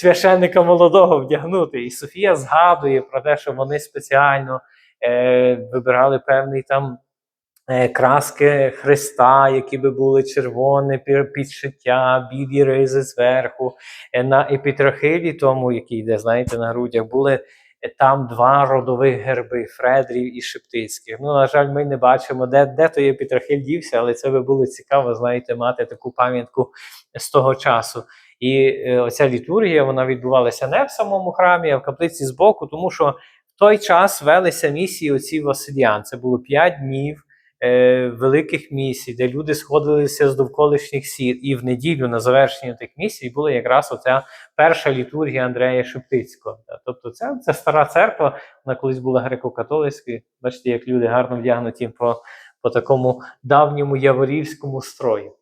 священника молодого вдягнути. І Софія згадує про те, що вони спеціально е, вибирали певний там. е, Краски Христа, які би були червоне підшиття, білі ризи зверху. Е, На епітрахилі, тому, який йде, знаєте, на грудях, були е, там два родових герби Фредрів і Шептицьких. Ну, на жаль, ми не бачимо, де, де той епітрахиль дівся, але це би було цікаво, знаєте, мати таку пам'ятку з того часу. І е, оця літургія вона відбувалася не в самому храмі, а в каплиці збоку, тому що в той час велися місії оці Васильян. Це було п'ять днів е, великих місій, де люди сходилися з довколишніх сіл. І в неділю на завершення тих місій була якраз оця перша літургія Андрея Шептицького. Тобто, це, це стара церква, вона колись була греко-католицькою. Бачите, як люди гарно вдягнуті по, по такому давньому яворівському строю.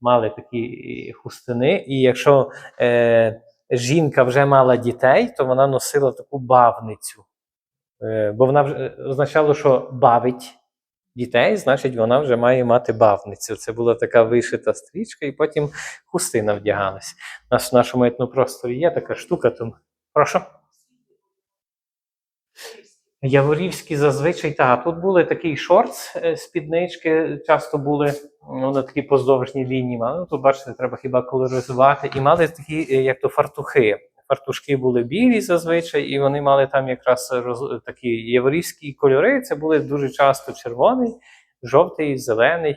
Мали такі е, хустини, і якщо е, жінка вже мала дітей, то вона носила таку бавницю. Е, бо вона вже означало, що бавить дітей, значить, вона вже має мати бавницю. Це була така вишита стрічка, і потім хустина вдягалась. У нас в нашому етнопросторі є така штука, тому прошу. Яворівські зазвичай так. Тут були такий шортс, е, спіднички, часто були ну, на такі поздовжні лінії. мали. Ну, тут, бачите, треба хіба колоризувати. І мали такі, е, як то фартухи. Фартушки були білі зазвичай, і вони мали там якраз роз... такі єврейські кольори. Це були дуже часто червоний, жовтий, зелений.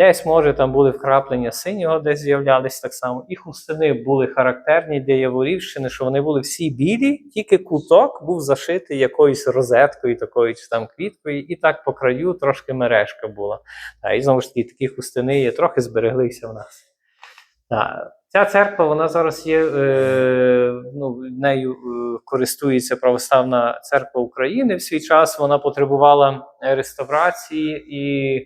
Десь, може, там були вкраплення синього, десь з'являлись так само. І хустини були характерні для Яворівщини, що вони були всі білі, тільки куток був зашитий якоюсь розеткою, такою чи там квіткою, і так по краю трошки мережка була. Та, і знову ж таки, такі хустини є, трохи збереглися в нас. Та, ця церква, вона зараз є, е, ну, нею е, користується Православна церква України в свій час. Вона потребувала реставрації і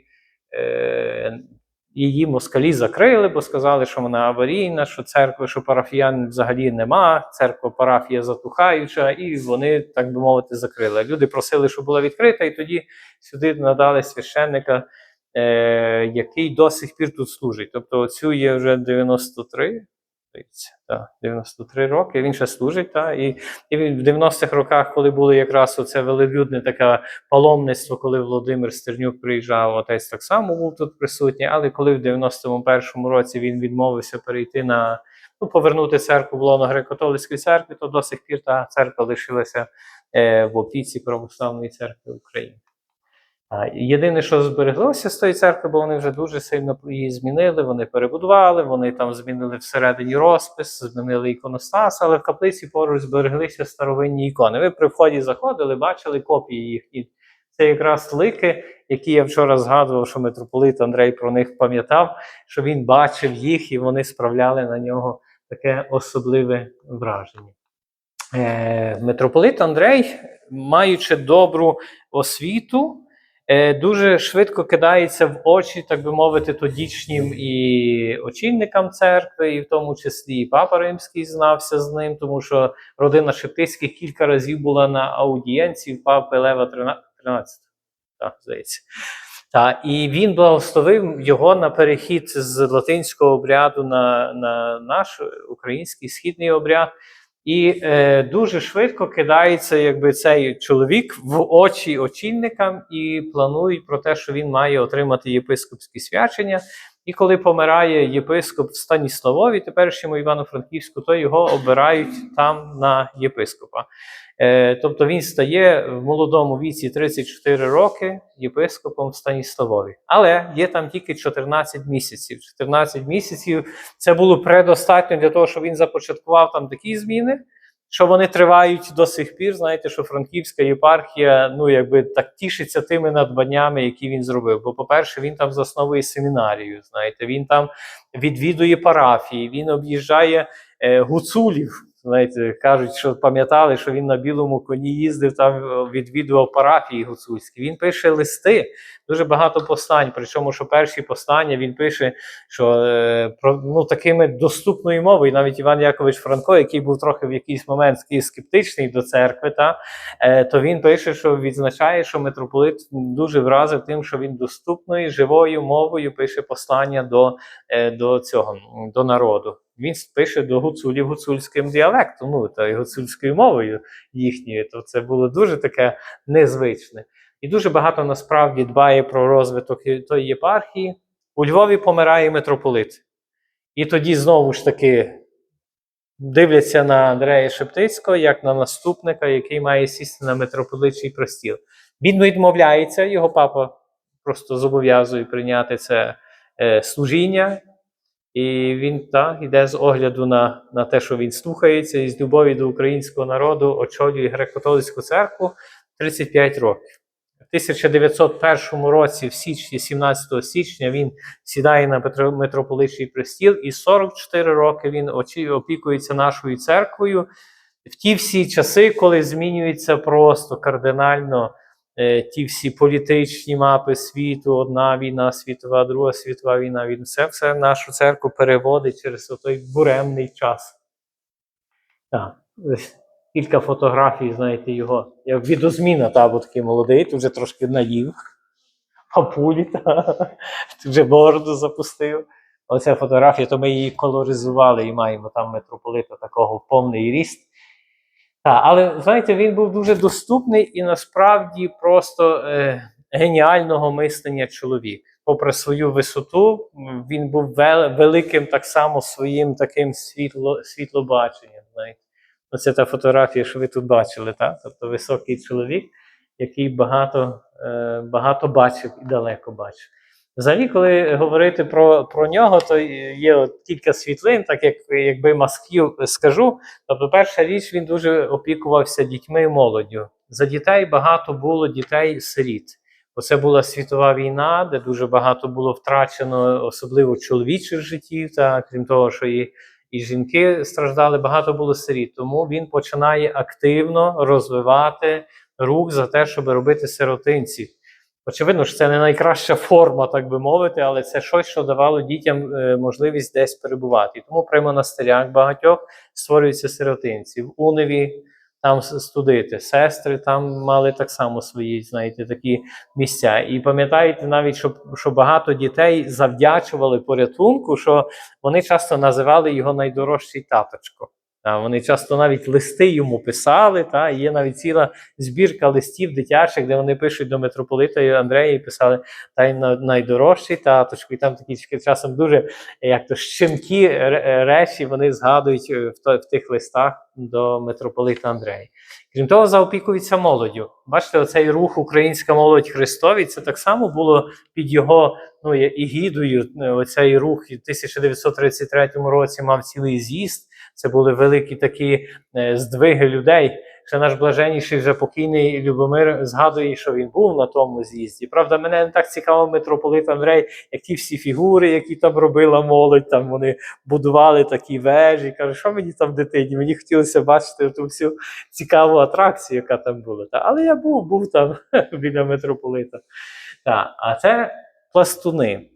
її москалі закрили, бо сказали, що вона аварійна, що церкви, що парафіян взагалі нема, церква парафія затухаюча, і вони, так би мовити, закрили. Люди просили, щоб була відкрита, і тоді сюди надали священника, е, який до сих пір тут служить. Тобто, цю є вже 93. Так, 93 роки він ще служить, та, і, і в 90-х роках, коли було якраз оце велелюдне таке паломництво, коли Володимир Стернюк приїжджав, отець так само був тут присутній, але коли в 91-му році він відмовився перейти на ну, повернути церкву в лоно греко-католицької церкви, то до сих пір та церква лишилася е, в опіці Православної церкви України. Єдине, що збереглося з тої церкви, бо вони вже дуже сильно її змінили, вони перебудували, вони там змінили всередині розпис, змінили іконостас, але в каплиці поруч збереглися старовинні ікони. Ви при вході заходили, бачили копії їх. І це якраз лики, які я вчора згадував, що митрополит Андрей про них пам'ятав, що він бачив їх і вони справляли на нього таке особливе враження. Е, митрополит Андрей, маючи добру освіту, е, дуже швидко кидається в очі, так би мовити, тодішнім і очільникам церкви, і в тому числі і папа Римський знався з ним, тому що родина Шептицьких кілька разів була на аудієнції папи Лева 13, так, здається. Та, і він благословив його на перехід з латинського обряду на, на наш український східний обряд. І е, дуже швидко кидається якби цей чоловік в очі очільникам і планують про те, що він має отримати єпископські свячення. І коли помирає єпископ в Станіславові, теперішньому Івано-Франківську, то його обирають там на єпископа. Е, тобто він стає в молодому віці 34 роки єпископом в Станіславові. Але є там тільки 14 місяців. 14 місяців це було предостатньо для того, щоб він започаткував там такі зміни, що вони тривають до сих пір. Знаєте, що Франківська єпархія ну якби так тішиться тими надбаннями, які він зробив. Бо, по-перше, він там засновує семінарію. Знаєте, він там відвідує парафії, він об'їжджає е, гуцулів. Знаєте, кажуть, що пам'ятали, що він на білому коні їздив там, відвідував парафії гуцульські. Він пише листи, дуже багато постань. Причому, що перші постання він пише, що е, ну такими доступною мовою, навіть Іван Якович Франко, який був трохи в якийсь момент скептичний до церкви, та е, то він пише, що відзначає, що митрополит дуже вразив тим, що він доступною живою мовою пише послання до, е, до цього до народу. Він пише до гуцулів гуцульським діалектом, ну та гуцульською мовою їхньою. То це було дуже таке незвичне. І дуже багато насправді дбає про розвиток тої єпархії. У Львові помирає митрополит. І тоді знову ж таки дивляться на Андрея Шептицького як на наступника, який має сісти на митрополитчий простіл. Він відмовляється, його папа просто зобов'язує прийняти це е, служіння. І він так іде з огляду на, на те, що він слухається, і з любові до українського народу очолює греко-католицьку церкву 35 років. В 1901 році, в січні, 17 січня, він сідає на митрополитчий престіл, і 44 роки він опікується нашою церквою. В ті всі часи, коли змінюється просто кардинально ті всі політичні мапи світу, одна війна світова, друга світова війна, він все, все нашу церкву переводить через той буремний час. Так. Кілька фотографій, знаєте, його. Як відозміна, та, бо такий молодий, тут вже трошки наїв. Папулі, тут вже бороду запустив. Оця фотографія, то ми її колоризували і маємо там митрополита такого в повний ріст. Так, але знаєте, він був дуже доступний і насправді просто е, геніального мислення чоловік. Попри свою висоту, він був вел- великим так само своїм таким світло, світлобаченням. Знаєте. Оце та фотографія, що ви тут бачили, так? Тобто високий чоловік, який багато, е, багато бачив і далеко бачив. Взагалі, коли говорити про, про нього, то є от кілька світлин, так як якби масків скажу. Тобто, перша річ, він дуже опікувався дітьми і молоддю. За дітей багато було дітей-сиріт. Оце була світова війна, де дуже багато було втрачено, особливо чоловічих життів, та крім того, що і, і жінки страждали, багато було сиріт. Тому він починає активно розвивати рух за те, щоб робити сиротинців. Очевидно, що це не найкраща форма, так би мовити, але це щось, що давало дітям е, можливість десь перебувати. Тому при монастирях багатьох створюються сиротинці. В Уневі там студити, сестри там мали так само свої, знаєте, такі місця. І пам'ятаєте навіть, що, що багато дітей завдячували порятунку, що вони часто називали його найдорожчий таточко. Вони часто навіть листи йому писали, та, є навіть ціла збірка листів дитячих, де вони пишуть до митрополита Андрея і писали та й на- найдорожчий таточку. І там такі часом дуже як то щенкі речі вони згадують е, в, в тих листах до митрополита Андрея. Крім того, заопікується молоддю. Бачите, оцей рух Українська молодь Христові, це так само було під його ну, егідою. е, Оцей рух у в 1933 році мав цілий з'їзд. Це були великі такі е, здвиги людей. Ще наш блаженніший вже покійний Любомир згадує, що він був на тому з'їзді. Правда, мене не так цікавив митрополит Андрей, як ті всі фігури, які там робила молодь. Там вони будували такі вежі. Каже, що мені там дитині? Мені хотілося бачити ту всю цікаву атракцію, яка там була. Та, але я був, був там біля митрополита. Та, а це пластуни.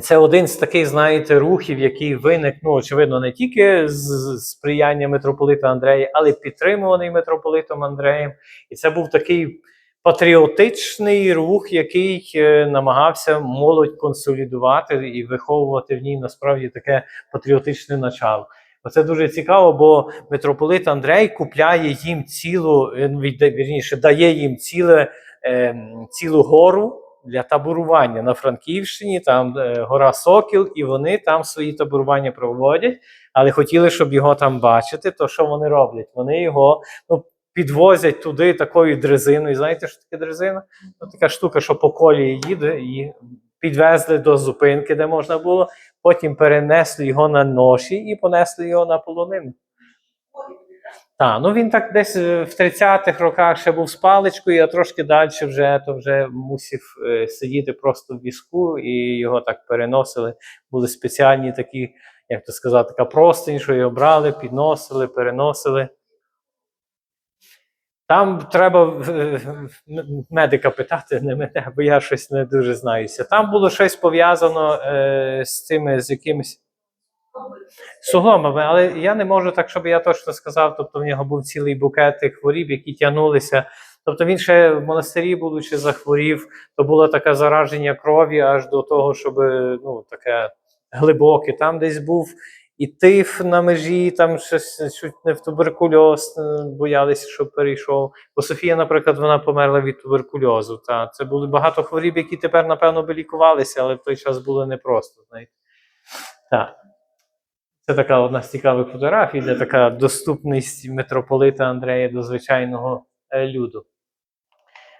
Це один з таких, знаєте, рухів, який виник, ну, очевидно, не тільки з сприяння митрополита Андрея, але й підтримуваний митрополитом Андреєм. І це був такий патріотичний рух, який е, намагався молодь консолідувати і виховувати в ній насправді таке патріотичне начало. Оце дуже цікаво, бо митрополит Андрей купляє їм цілу, він вірніше, дає їм ціле, ем, цілу гору для таборування на Франківщині, там е, гора Сокіл, і вони там свої таборування проводять, але хотіли, щоб його там бачити. То що вони роблять? Вони його ну, підвозять туди такою дрезиною. Знаєте, що таке дрезина? Ну, така штука, що по колії їде, і підвезли до зупинки, де можна було. Потім перенесли його на ноші і понесли його на полонину. Так, ну він так десь е, в 30-х роках ще був з паличкою, а трошки далі вже то вже мусив е, сидіти просто в візку, і його так переносили. Були спеціальні такі, як то сказати, така простинь, що його брали, підносили, переносили. Там треба е, медика питати, не мене, бо я щось не дуже знаюся. Там було щось пов'язано е, з цими, з якимись сугломами, але я не можу так, щоб я точно сказав. Тобто в нього був цілий букет хворіб, які тягнулися. Тобто він ще в монастирі, будучи захворів, то було таке зараження крові аж до того, щоб ну таке глибоке там десь був. і тиф на межі, там щось чуть не в туберкульоз е, боялися, щоб перейшов. Бо Софія, наприклад, вона померла від туберкульозу. Та це були багато хворіб, які тепер, напевно, би лікувалися, але в той час було непросто. Так. Це така одна з цікавих фотографій, де така доступність митрополита Андрея до звичайного е, люду.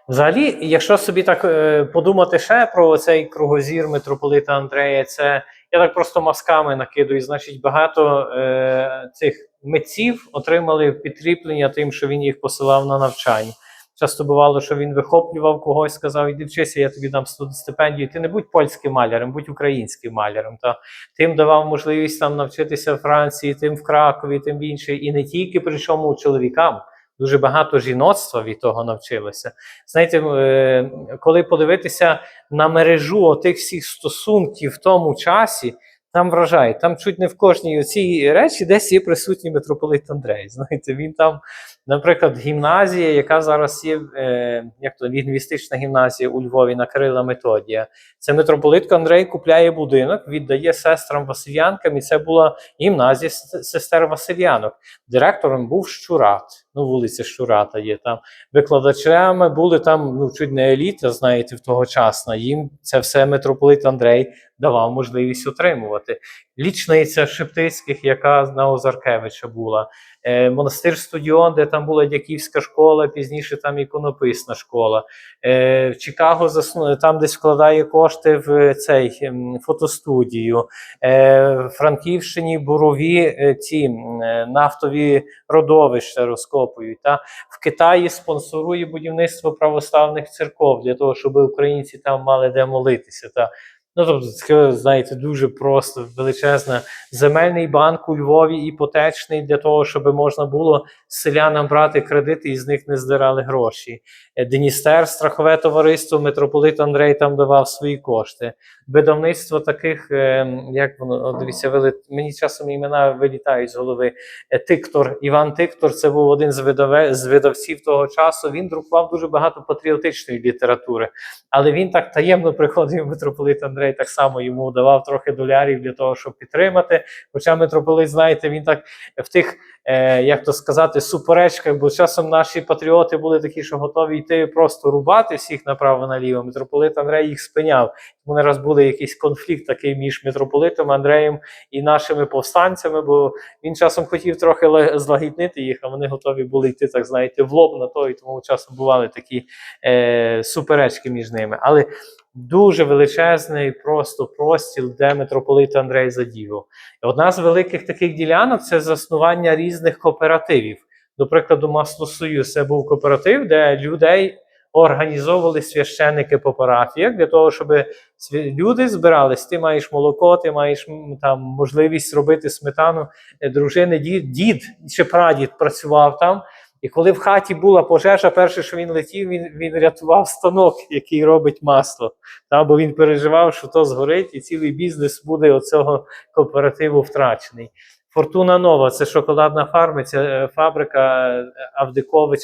Взагалі, якщо собі так е, подумати ще про цей кругозір митрополита Андрея, це я так просто мазками накидую. Значить, багато е, цих митців отримали підкріплення тим, що він їх посилав на навчання. Часто бувало, що він вихоплював когось, сказав: іди вчися, я тобі дам стипендію. Ти не будь польським малярем, будь українським малярем. Та тим давав можливість там навчитися в Франції, тим в Кракові, тим в іншій. І не тільки причому чоловікам. Дуже багато жіноцтва від того навчилося. Знаєте, е, коли подивитися на мережу отих всіх стосунків в тому часі, там вражає. Там чуть не в кожній цій речі десь є присутній митрополит Андрей. Знаєте, він там, наприклад, гімназія, яка зараз є, е, як то лінгвістична гімназія у Львові на Кирила Методія. Це митрополит Андрей купляє будинок, віддає сестрам Васильянкам, і це була гімназія сестер Васильянок. Директором був Щурат. Ну, вулиця Щурата є там. Викладачами були там ну, чуть не еліта, знаєте, в тогочасна. Їм це все митрополит Андрей давав можливість отримувати. Лічниця Шептицьких, яка на Озаркевича була, е, монастир Студіон, де там була дяківська школа, пізніше там іконописна школа. Е, в Чикаго засну... там десь вкладає кошти в цей фотостудію. Е, в Франківщині бурові е, ці е, нафтові родовища розкопують. Та? В Китаї спонсорує будівництво православних церков для того, щоб українці там мали де молитися. Та? Ну, тобто, таке, знаєте, дуже просто величезна земельний банк у Львові іпотечний для того, щоб можна було селянам брати кредити і з них не здирали гроші. Е, Деністер, страхове товариство, митрополит Андрей там давав свої кошти. Видавництво таких, е, як воно, дивіться, вили... мені часом імена вилітають з голови. Е, Тиктор, Іван Тиктор, це був один з, видаве... з видавців того часу. Він друкував дуже багато патріотичної літератури. Але він так таємно приходив митрополит Андрей, так само йому давав трохи долярів для того, щоб підтримати. Хоча митрополит, знаєте, він так в тих, е, як то сказати, суперечках, бо часом наші патріоти були такі, що готові йти просто рубати всіх направо-наліво. Митрополит Андрей їх спиняв. Тому не раз був якийсь конфлікт такий між митрополитом Андреєм і нашими повстанцями, бо він часом хотів трохи злагіднити їх, а вони готові були йти, так знаєте, в лоб на то, і тому часом бували такі е, суперечки між ними. Але дуже величезний просто простіл, де митрополит Андрей задіяв. Одна з великих таких ділянок це заснування різних кооперативів. До прикладу, Маслосоюз це був кооператив, де людей організовували священники по парафіях для того, щоб люди збирались. Ти маєш молоко, ти маєш там можливість робити сметану. Е, Дружини, дід, дід чи прадід працював там. І коли в хаті була пожежа, перше, що він летів, він, він рятував станок, який робить масло. Та, бо він переживав, що то згорить, і цілий бізнес буде оцього кооперативу втрачений. Фортуна Нова це шоколадна фарма, це е, фабрика е, Авдикович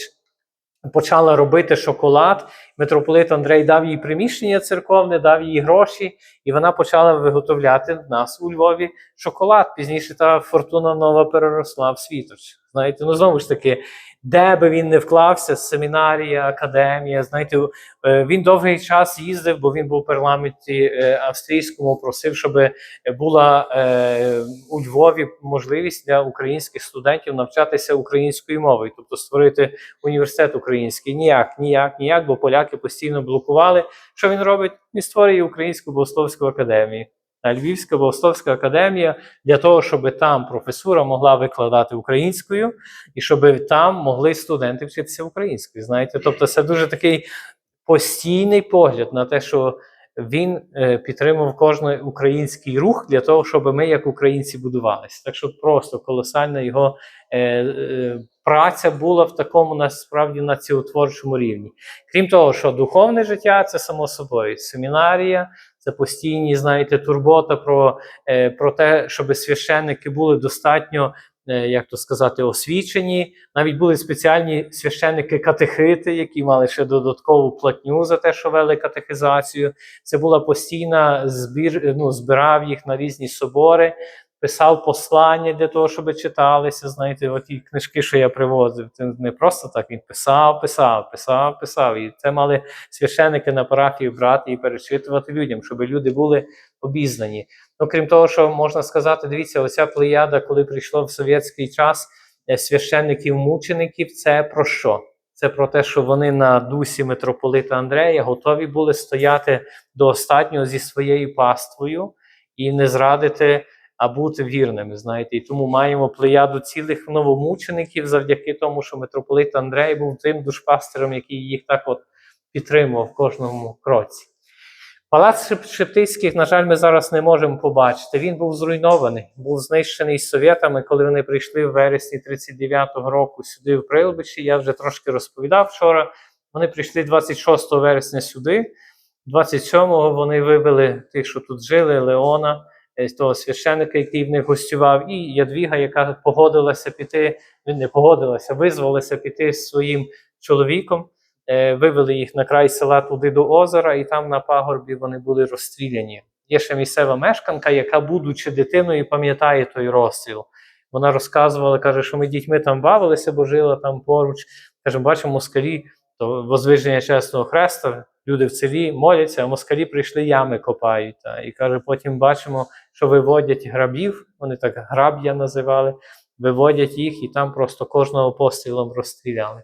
почала робити шоколад. Митрополит Андрей дав їй приміщення церковне, дав їй гроші, і вона почала виготовляти в нас у Львові шоколад. Пізніше та фортуна нова переросла в світоч. Знаєте, ну знову ж таки, де би він не вклався, семінарія, академія. Знаєте, е, він довгий час їздив, бо він був в парламенті е, австрійському, просив, щоб була е, у Львові можливість для українських студентів навчатися українською мовою, тобто створити університет український. Ніяк, ніяк, ніяк, бо поляки постійно блокували. Що він робить? Він створює Українську богословську академію. А Львівська богословська академія для того, щоб там професура могла викладати українською, і щоб там могли студенти вчитися українською. Знаєте, тобто це дуже такий постійний погляд на те, що він е, підтримував кожний український рух для того, щоб ми, як українці, будувалися. Так що просто колосальна його е, е, праця була в такому насправді націотворчому рівні. Крім того, що духовне життя це само собою семінарія, це постійні, знаєте, турбота про, е, про те, щоб священники були достатньо. е, Як то сказати, освічені. Навіть були спеціальні священники-катехити, які мали ще додаткову платню за те, що вели катехизацію. Це була постійна збір, ну, збирав їх на різні собори. Писав послання для того, щоб читалися. Знаєте, оті книжки, що я привозив. Це не просто так. Він писав, писав, писав, писав. І це мали священики на парафію брати і перечитувати людям, щоб люди були обізнані. Ну, крім того, що можна сказати, дивіться, оця плеяда, коли прийшло в совєтський час е, священників-мучеників, це про що? Це про те, що вони на дусі митрополита Андрея готові були стояти до останнього зі своєю паствою і не зрадити, а бути вірними. Знаєте, і тому маємо плеяду цілих новомучеників завдяки тому, що митрополит Андрей був тим душпастером, який їх так от підтримував в кожному кроці. Палац Шеп- Шептицьких, на жаль, ми зараз не можемо побачити. Він був зруйнований, був знищений совєтами, коли вони прийшли в вересні 39-го року сюди, в Прилбичі. Я вже трошки розповідав вчора. Вони прийшли 26 вересня сюди. 27-го вони вивели тих, що тут жили, Леона, е, того священика, який в них гостював, і Ядвіга, яка погодилася піти, не погодилася, визвалася піти з своїм чоловіком. Е, Вивели їх на край села туди до озера, і там на пагорбі вони були розстріляні. Є ще місцева мешканка, яка, будучи дитиною, пам'ятає той розстріл. Вона розказувала, каже, що ми дітьми там бавилися, бо жила там поруч. Каже, бачимо москалі, то возвиження Чесного Хреста, люди в селі моляться, а москалі прийшли ями копають. Та. І каже, потім бачимо, що виводять грабів, вони так граб'я називали, виводять їх і там просто кожного пострілом розстріляли.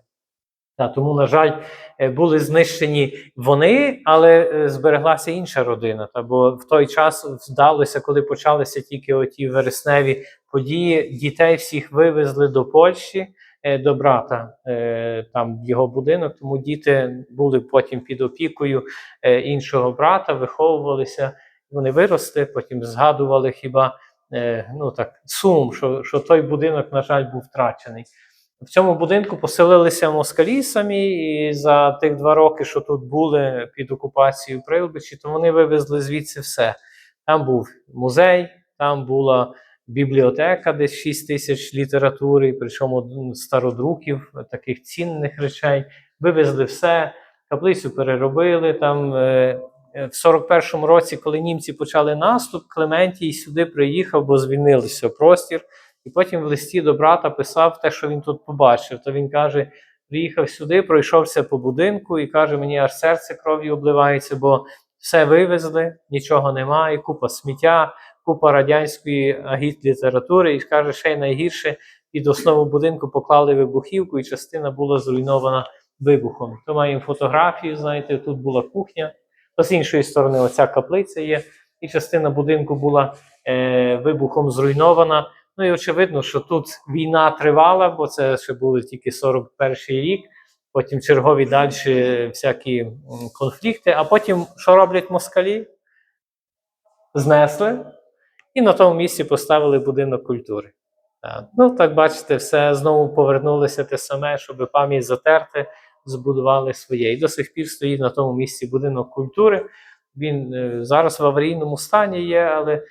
Та, тому, на жаль, е, були знищені вони, але е, збереглася інша родина. Та, бо в той час вдалося, коли почалися тільки оті вересневі події, дітей всіх вивезли до Польщі, до брата, е, там в його будинок. Тому діти були потім під опікою е, іншого брата, виховувалися. Вони виросли, потім згадували хіба е, ну так, сум, що, що той будинок, на жаль, був втрачений. В цьому будинку поселилися москалі самі, і за тих два роки, що тут були під окупацією Прилбичі, то вони вивезли звідси все. Там був музей, там була бібліотека, десь 6 тисяч літератури, причому стародруків, таких цінних речей. Вивезли все, каплицю переробили. Там е, е, в 41-му році, коли німці почали наступ, Клементій сюди приїхав, бо звільнилися простір. І потім в листі до брата писав те, що він тут побачив. То він каже: приїхав сюди, пройшовся по будинку і каже: мені аж серце кров'ю обливається, бо все вивезли, нічого немає, купа сміття, купа радянської агіт-літератури. І каже, ще найгірше під основу будинку поклали вибухівку, і частина була зруйнована вибухом. То маємо фотографію, знаєте, тут була кухня. То з іншої сторони, оця каплиця є, і частина будинку була е, вибухом зруйнована. Ну і очевидно, що тут війна тривала, бо це ще були тільки 41-й рік, потім чергові далі всякі конфлікти. А потім що роблять москалі? Знесли і на тому місці поставили будинок культури. Так. Ну, так бачите, все знову повернулося те саме, щоб пам'ять затерти, збудували своє. І до сих пір стоїть на тому місці будинок культури. Він е, зараз в аварійному стані є, але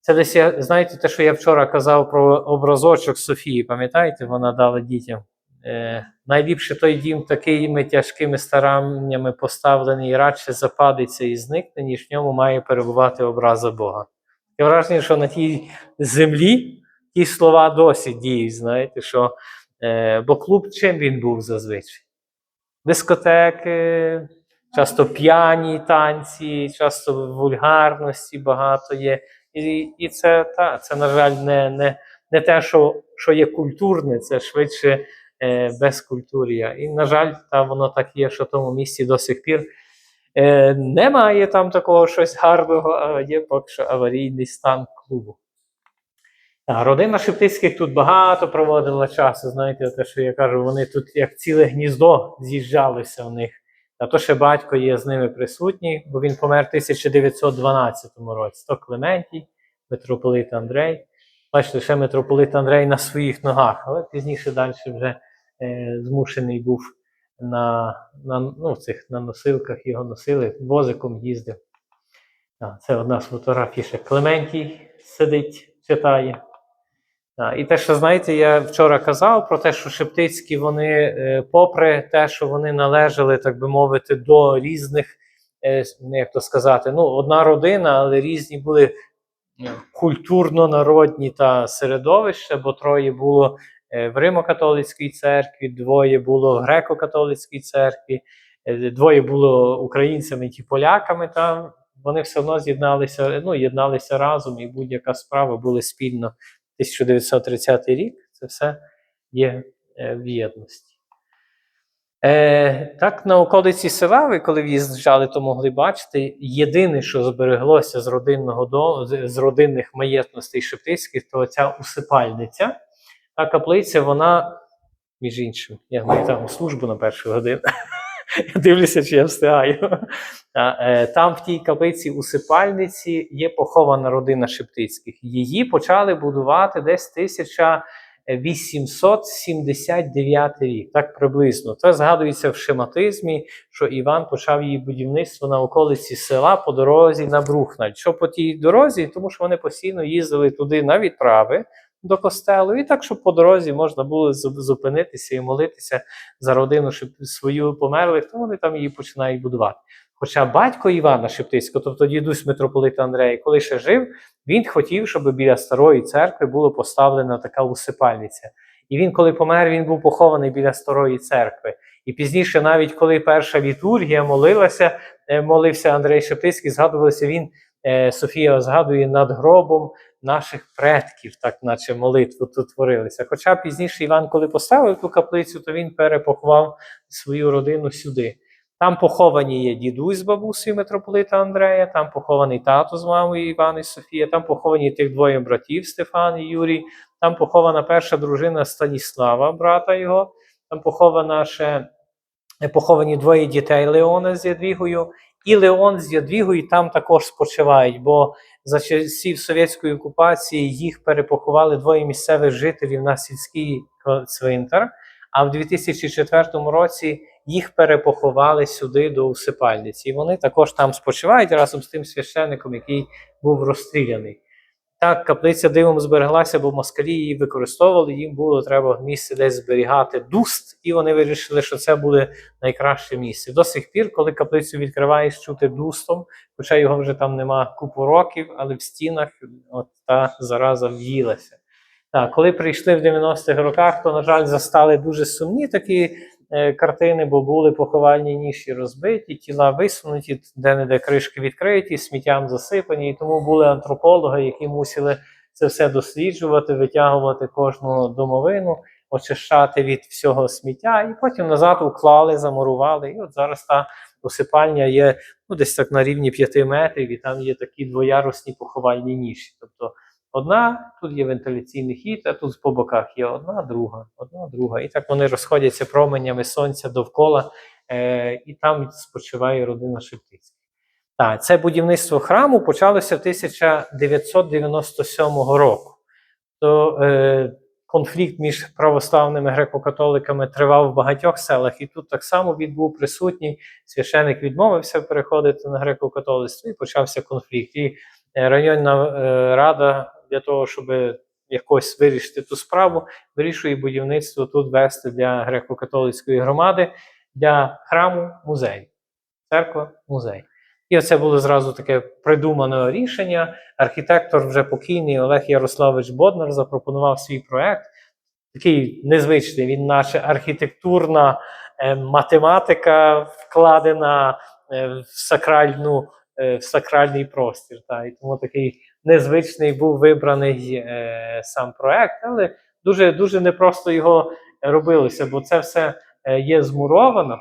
це десь знаєте, те, що я вчора казав про образочок Софії, пам'ятаєте, вона дала дітям. Е, найліпше той дім такими тяжкими стараннями поставлений і радше западиться і зникне, ніж в ньому має перебувати образа Бога. Таке враження, що на тій землі ті слова досі діють, знаєте, що е, бо клуб чим він був зазвичай? Дискотеки, часто п'яні танці, часто вульгарності багато є. І, і це, та, це, на жаль, не, не, не те, що, що є культурне, це швидше е, безкультур'я. І, на жаль, та, воно так є, що в тому місці до сих пір е, немає там такого щось гарного, а є поки що аварійний стан клубу. Родина Шептицьких тут багато проводила часу. Знаєте, те, що я кажу, вони тут як ціле гніздо з'їжджалися в них. А то ще батько є з ними присутній, бо він помер в 1912 році. То Клементій, митрополит Андрей. Бачите, ще митрополит Андрей на своїх ногах, але пізніше далі вже е, змушений був на, на, ну, цих, на носилках його носили, возиком їздив. Це одна з фотографій ще Клементій сидить, читає. І те, що знаєте, я вчора казав про те, що Шептицькі вони, е, попри те, що вони належали, так би мовити, до різних, е, як то сказати, ну, одна родина, але різні були культурно-народні та середовища, бо троє було е, в Римо-католицькій церкві, двоє було в греко-католицькій церкві, е, двоє було українцями і поляками. Та вони все одно з'єдналися, ну, єдналися разом, і будь-яка справа були спільно 1930 рік. Це все є е, в єдності. Е, так, на околиці села, ви коли в'їжджали, то могли бачити. Єдине, що збереглося з родинного дому, з родинних маєтностей Шептицьких, то ця усипальниця. Та каплиця, вона, між іншим, я маю там службу на першу годину. Я дивлюся, чи я встигаю. Е, Там в тій каплиці усипальниці є похована родина Шептицьких. Її почали будувати десь 1879 рік, так приблизно. Це згадується в шематизмі, що Іван почав її будівництво на околиці села по дорозі на Брухналь. Що по тій дорозі? Тому що вони постійно їздили туди на відправи до костелу, і так, щоб по дорозі можна було зупинитися і молитися за родину щоб свою померлих, то вони там її починають будувати. Хоча батько Івана Шептицького, тобто дідусь митрополита Андрея, коли ще жив, він хотів, щоб біля старої церкви була поставлена така усипальниця. І він, коли помер, він був похований біля старої церкви. І пізніше, навіть коли перша літургія молилася, е, молився Андрей Шептицький, згадувалося він, е, Софія згадує над гробом наших предків, так наче молитву тут творилися. Хоча пізніше Іван, коли поставив ту каплицю, то він перепоховав свою родину сюди. Там поховані є дідусь з бабусею митрополита Андрея, там похований тато з мамою Іван і Софія, там поховані тих двоє братів Стефан і Юрій, там похована перша дружина Станіслава, брата його, там похована ще поховані двоє дітей Леона з Ядвігою, і Леон з Ядвігою там також спочивають, бо за часів совєтської окупації їх перепоховали двоє місцевих жителів на сільський цвинтар. А в 2004 році їх перепоховали сюди до усипальниці. І вони також там спочивають разом з тим священником, який був розстріляний. Так, каплиця дивом збереглася, бо москалі її використовували. Їм було треба місце десь зберігати дуст, і вони вирішили, що це буде найкраще місце. До сих пір, коли каплицю відкриваєш чути дустом, хоча його вже там нема купу років, але в стінах от та зараза в'їлася. Так, коли прийшли в 90-х роках, то, на жаль, застали дуже сумні такі картини, бо були поховальні ніші розбиті, тіла висунуті, де-не-де кришки відкриті, сміттям засипані. І тому були антропологи, які мусили це все досліджувати, витягувати кожну домовину, очищати від всього сміття, і потім назад уклали, замурували. І от зараз та осипальня є ну, десь так на рівні 5 метрів, і там є такі двоярусні поховальні ніші. Тобто Одна, тут є вентиляційний хід, а тут по боках є одна, друга, одна, друга. І так вони розходяться променями сонця довкола, е, і там спочиває родина Шептицьких. Так, це будівництво храму почалося 1997 року. То е, конфлікт між православними греко-католиками тривав в багатьох селах, і тут так само він був присутній. Священик відмовився переходити на греко-католицтво, і почався конфлікт. І е, районна е, рада для того, щоб якось вирішити ту справу, вирішує будівництво тут вести для греко-католицької громади, для храму музей. Церква музей. І оце було зразу таке придумане рішення. Архітектор вже покійний Олег Ярославович Боднар запропонував свій проект. Такий незвичний, він наче архітектурна е, математика вкладена е, в сакральну, е, в сакральний простір. Та. І тому такий незвичний був вибраний е, сам проект, але дуже, дуже непросто його робилося, бо це все е, є змуровано.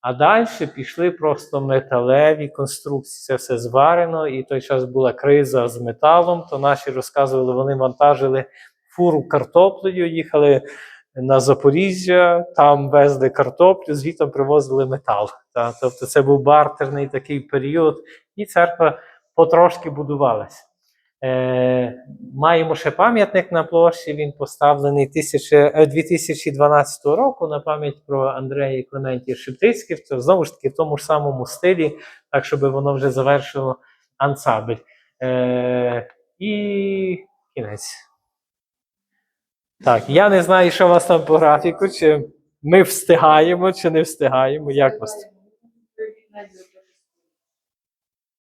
А далі пішли просто металеві конструкції. Це все зварено, і той час була криза з металом. То наші розказували, вони вантажили фуру картоплею, їхали на Запоріжжя, там везли картоплю, звідти привозили метал. Та, тобто це був бартерний такий період, і церква потрошки будувалася. Е, маємо ще пам'ятник на площі. Він поставлений 1000, е, 2012 року на пам'ять про Андрея і Клементія Шептицьких. Це знову ж таки в тому ж самому стилі, так щоб воно вже завершило ансамбль. Е, і кінець. Так, я не знаю, що у вас там по графіку, чи ми встигаємо, чи не встигаємо. Як вас?